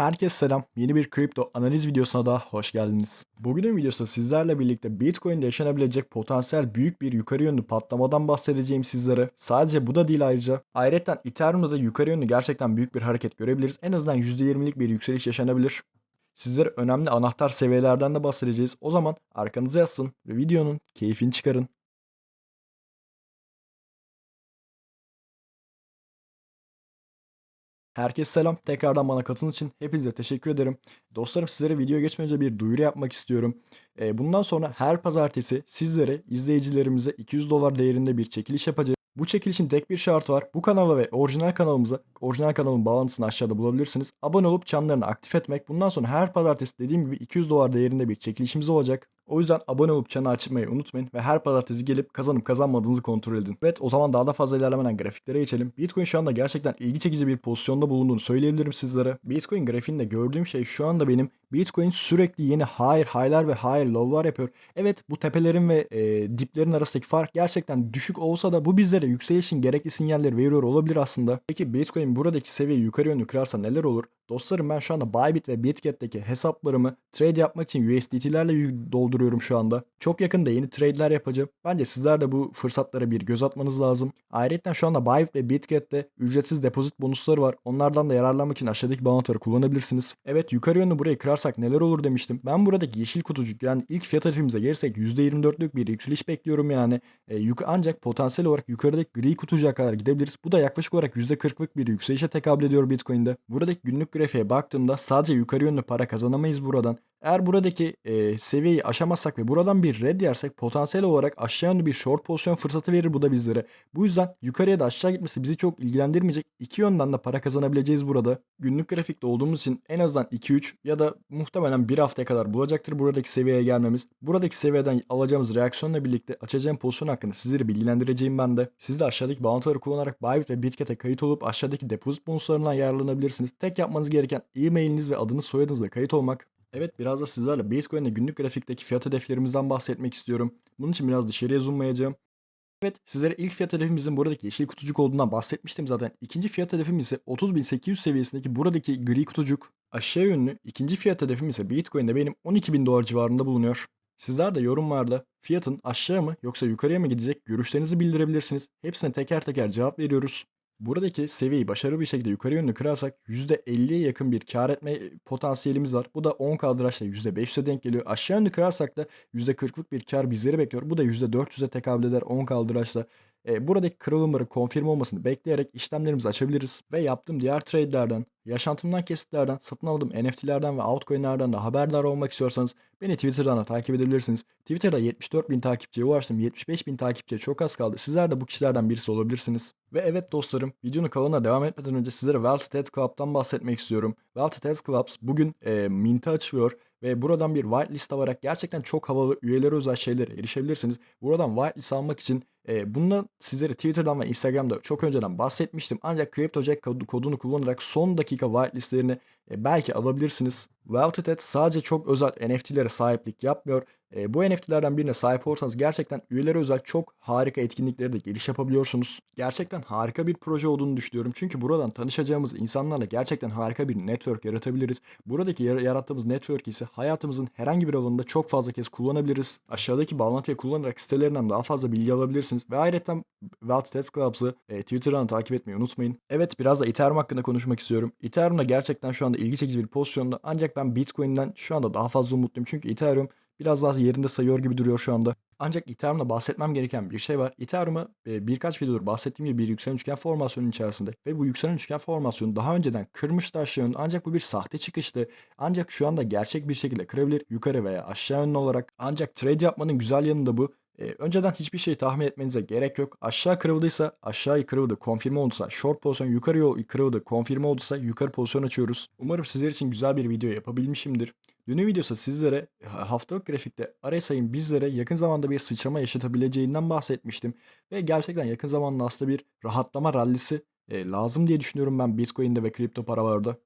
Herkese selam. Yeni bir kripto analiz videosuna da hoş geldiniz. Bugünün videosunda sizlerle birlikte Bitcoin'de yaşanabilecek potansiyel büyük bir yukarı yönlü patlamadan bahsedeceğim sizlere. Sadece bu da değil ayrıca. Ayrıca Ethereum'da da yukarı yönlü gerçekten büyük bir hareket görebiliriz. En azından %20'lik bir yükseliş yaşanabilir. Sizlere önemli anahtar seviyelerden de bahsedeceğiz. O zaman arkanıza yazsın ve videonun keyfini çıkarın. Herkese selam. Tekrardan bana katılın için hepinize teşekkür ederim. Dostlarım sizlere video geçmeden önce bir duyuru yapmak istiyorum. Ee, bundan sonra her pazartesi sizlere, izleyicilerimize 200 dolar değerinde bir çekiliş yapacağız. Bu çekilişin tek bir şartı var. Bu kanala ve orijinal kanalımıza, orijinal kanalın bağlantısını aşağıda bulabilirsiniz. Abone olup çanlarını aktif etmek. Bundan sonra her pazartesi dediğim gibi 200 dolar değerinde bir çekilişimiz olacak. O yüzden abone olup çanı açmayı unutmayın ve her pazartesi gelip kazanıp kazanmadığınızı kontrol edin. Evet o zaman daha da fazla ilerlemeden grafiklere geçelim. Bitcoin şu anda gerçekten ilgi çekici bir pozisyonda bulunduğunu söyleyebilirim sizlere. Bitcoin grafiğinde gördüğüm şey şu anda benim Bitcoin sürekli yeni higher high'lar ve higher low'lar yapıyor. Evet bu tepelerin ve e, diplerin arasındaki fark gerçekten düşük olsa da bu bizlere yükselişin gerekli sinyalleri veriyor olabilir aslında. Peki Bitcoin buradaki seviyeyi yukarı yönlü kırarsa neler olur? Dostlarım ben şu anda Bybit ve Bitget'teki hesaplarımı trade yapmak için USDT'lerle dolduruyorum şu anda. Çok yakında yeni trade'ler yapacağım. Bence sizler de bu fırsatlara bir göz atmanız lazım. Ayrıca şu anda Bybit ve Bitget'te ücretsiz depozit bonusları var. Onlardan da yararlanmak için aşağıdaki bağlantıları kullanabilirsiniz. Evet yukarı yönlü burayı kırarsak neler olur demiştim. Ben buradaki yeşil kutucuk yani ilk fiyat hedefimize gelirsek %24'lük bir yükseliş bekliyorum yani. E, yuk ancak potansiyel olarak yukarıdaki gri kutucuğa kadar gidebiliriz. Bu da yaklaşık olarak %40'lık bir yükselişe tekabül ediyor Bitcoin'de. Buradaki günlük grafiğe baktığımda sadece yukarı yönlü para kazanamayız buradan. Eğer buradaki e, seviyeyi aşamazsak ve buradan bir red yersek potansiyel olarak aşağı yönlü bir short pozisyon fırsatı verir bu da bizlere. Bu yüzden yukarıya da aşağı gitmesi bizi çok ilgilendirmeyecek. İki yönden de para kazanabileceğiz burada. Günlük grafikte olduğumuz için en azından 2-3 ya da muhtemelen bir haftaya kadar bulacaktır buradaki seviyeye gelmemiz. Buradaki seviyeden alacağımız reaksiyonla birlikte açacağım pozisyon hakkında sizleri bilgilendireceğim ben de. Siz de aşağıdaki bağlantıları kullanarak Bybit ve Bitket'e kayıt olup aşağıdaki depozit bonuslarından yararlanabilirsiniz. Tek yapmanız gereken e-mailiniz ve adınız soyadınızla kayıt olmak. Evet biraz da sizlerle Bitcoin'de günlük grafikteki fiyat hedeflerimizden bahsetmek istiyorum. Bunun için biraz dışarıya zoomlayacağım. Evet sizlere ilk fiyat hedefimizin buradaki yeşil kutucuk olduğundan bahsetmiştim zaten. İkinci fiyat hedefimiz ise 30.800 seviyesindeki buradaki gri kutucuk. Aşağı yönlü ikinci fiyat hedefim ise Bitcoin'de benim 12.000 dolar civarında bulunuyor. Sizler de yorumlarda fiyatın aşağı mı yoksa yukarıya mı gidecek görüşlerinizi bildirebilirsiniz. Hepsine teker teker cevap veriyoruz. Buradaki seviyeyi başarılı bir şekilde yukarı yönlü kırarsak %50'ye yakın bir kar etme potansiyelimiz var. Bu da 10 kaldıraçla %500'e denk geliyor. Aşağı yönlü kırarsak da %40'lık bir kar bizleri bekliyor. Bu da %400'e tekabül eder 10 kaldıraçla. E, buradaki kırılımları konfirm olmasını bekleyerek işlemlerimizi açabiliriz. Ve yaptığım diğer trade'lerden, yaşantımdan kesitlerden, satın aldığım NFT'lerden ve altcoin'lerden de haberdar olmak istiyorsanız beni Twitter'dan da takip edebilirsiniz. Twitter'da 74 bin takipçiye ulaştım. 75 bin takipçiye çok az kaldı. Sizler de bu kişilerden birisi olabilirsiniz. Ve evet dostlarım videonun kalanına devam etmeden önce sizlere Wealth Test Club'dan bahsetmek istiyorum. Wealth Test Clubs bugün e, Mint'i açıyor ve buradan bir whitelist alarak gerçekten çok havalı üyeleri özel şeylere erişebilirsiniz. Buradan whitelist almak için e, bundan sizlere Twitter'dan ve Instagram'da çok önceden bahsetmiştim. Ancak CryptoJack kodunu kullanarak son dakika whitelistlerini e, belki alabilirsiniz. Wealthed sadece çok özel NFT'lere sahiplik yapmıyor. E, bu NFT'lerden birine sahip olursanız gerçekten üyelere özel çok harika etkinliklere de giriş yapabiliyorsunuz. Gerçekten harika bir proje olduğunu düşünüyorum. Çünkü buradan tanışacağımız insanlarla gerçekten harika bir network yaratabiliriz. Buradaki yarattığımız network ise hayatımızın herhangi bir alanında çok fazla kez kullanabiliriz. Aşağıdaki bağlantıyı kullanarak sitelerinden daha fazla bilgi alabilirsiniz. Ve ayrıca Wealth Test Clubs'ı e, Twitter'dan takip etmeyi unutmayın. Evet biraz da Ethereum hakkında konuşmak istiyorum. Ethereum da gerçekten şu anda ilgi çekici bir pozisyonda. Ancak ben Bitcoin'den şu anda daha fazla umutluyum. Çünkü Ethereum biraz daha yerinde sayıyor gibi duruyor şu anda. Ancak Ethereum'da bahsetmem gereken bir şey var. Ethereum'a e, birkaç videodur bahsettiğim gibi bir yükselen üçgen formasyonun içerisinde ve bu yükselen üçgen formasyonu daha önceden kırmıştı aşağı yönlü ancak bu bir sahte çıkıştı. Ancak şu anda gerçek bir şekilde kırabilir yukarı veya aşağı yönlü olarak. Ancak trade yapmanın güzel yanı da bu. E, önceden hiçbir şey tahmin etmenize gerek yok. Aşağı kırıldıysa aşağı kırıldı konfirme olduysa short pozisyon yukarı yol kırıldı konfirme olduysa yukarı pozisyon açıyoruz. Umarım sizler için güzel bir video yapabilmişimdir. Dünün videosu sizlere haftalık grafikte RSI'nin bizlere yakın zamanda bir sıçrama yaşatabileceğinden bahsetmiştim. Ve gerçekten yakın zamanda aslında bir rahatlama rallisi e, lazım diye düşünüyorum ben Bitcoin'de ve kripto paralarda.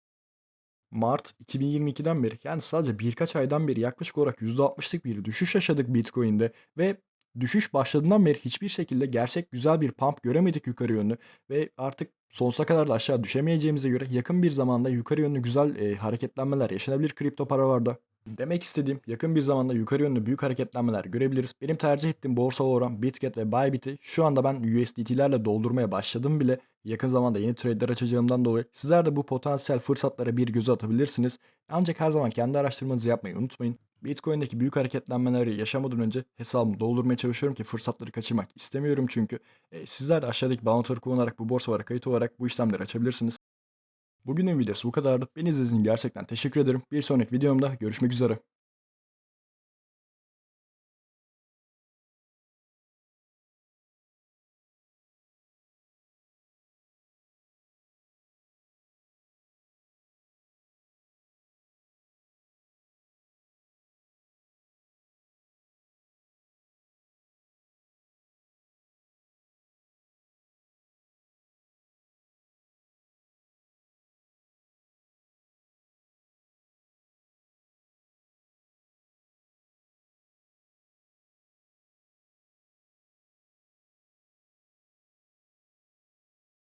Mart 2022'den beri yani sadece birkaç aydan beri yaklaşık olarak %60'lık bir düşüş yaşadık Bitcoin'de ve düşüş başladığından beri hiçbir şekilde gerçek güzel bir pump göremedik yukarı yönlü ve artık Sonsuza kadar da aşağı düşemeyeceğimize göre yakın bir zamanda yukarı yönlü güzel e, hareketlenmeler yaşanabilir kripto paralarda. Demek istediğim yakın bir zamanda yukarı yönlü büyük hareketlenmeler görebiliriz. Benim tercih ettiğim borsa olan Bitget ve Bybit'i şu anda ben USDT'lerle doldurmaya başladım bile. Yakın zamanda yeni trade'ler açacağımdan dolayı sizler de bu potansiyel fırsatlara bir göz atabilirsiniz. Ancak her zaman kendi araştırmanızı yapmayı unutmayın. Bitcoin'deki büyük hareketlenmeleri yaşamadan önce hesabımı doldurmaya çalışıyorum ki fırsatları kaçırmak istemiyorum çünkü. E, sizler de aşağıdaki bağlantıları kullanarak bu borsalara kayıt olarak bu işlemleri açabilirsiniz. Bugünün videosu bu kadardı. Beni izlediğiniz için gerçekten teşekkür ederim. Bir sonraki videomda görüşmek üzere.